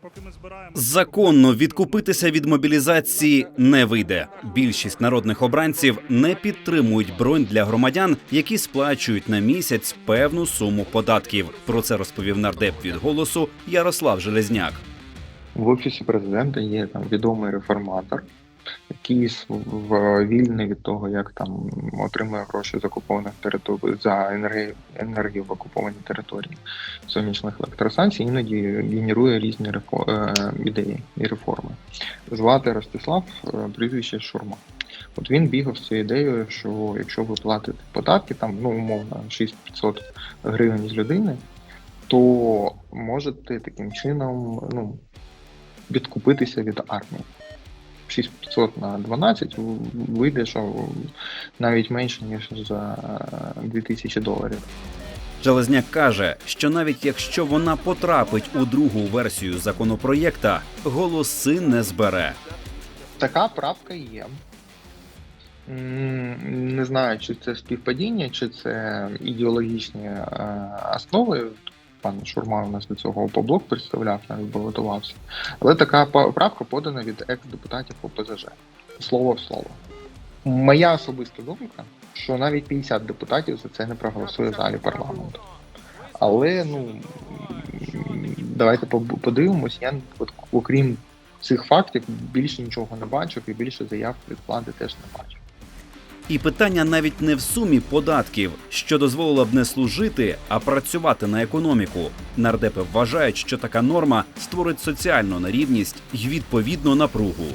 поки ми збираємо Законно відкупитися від мобілізації не вийде. Більшість народних обранців не підтримують бронь для громадян, які сплачують на місяць певну суму податків. Про це розповів нардеп від голосу Ярослав Железняк. В офісі президента є там відомий реформатор, який в- вільний від того, як там отримує гроші з окупованих територій за енергію, енергію в окупованій території сонячних електростанцій, іноді генерує різні рефо- е, ідеї і реформи. Звати Ростислав, е, прізвище Шурма. От він бігав з цією ідеєю, що якщо ви платите податки, там ну умовно 6500 гривень з людини, то можете таким чином ну, відкупитися від армії. 6500 на 12 вийде, що навіть менше, ніж за 2000 доларів. Железняк каже, що навіть якщо вона потрапить у другу версію законопроєкта, голоси не збере. Така правка є. Не знаю, чи це співпадіння, чи це ідеологічні е, основи. Пан Шурма у нас до цього опоблок представляв, навіть балотувався. Але така правка подана від екс-депутатів ОПЗЖ. Слово в слово. Моя особиста думка, що навіть 50 депутатів за це не проголосує в залі парламенту. Але ну давайте подивимось. Я от, окрім цих фактів більше нічого не бачив і більше заяв від влади теж не бачив. І питання навіть не в сумі податків, що дозволило б не служити, а працювати на економіку. Нардепи вважають, що така норма створить соціальну нерівність і відповідну напругу.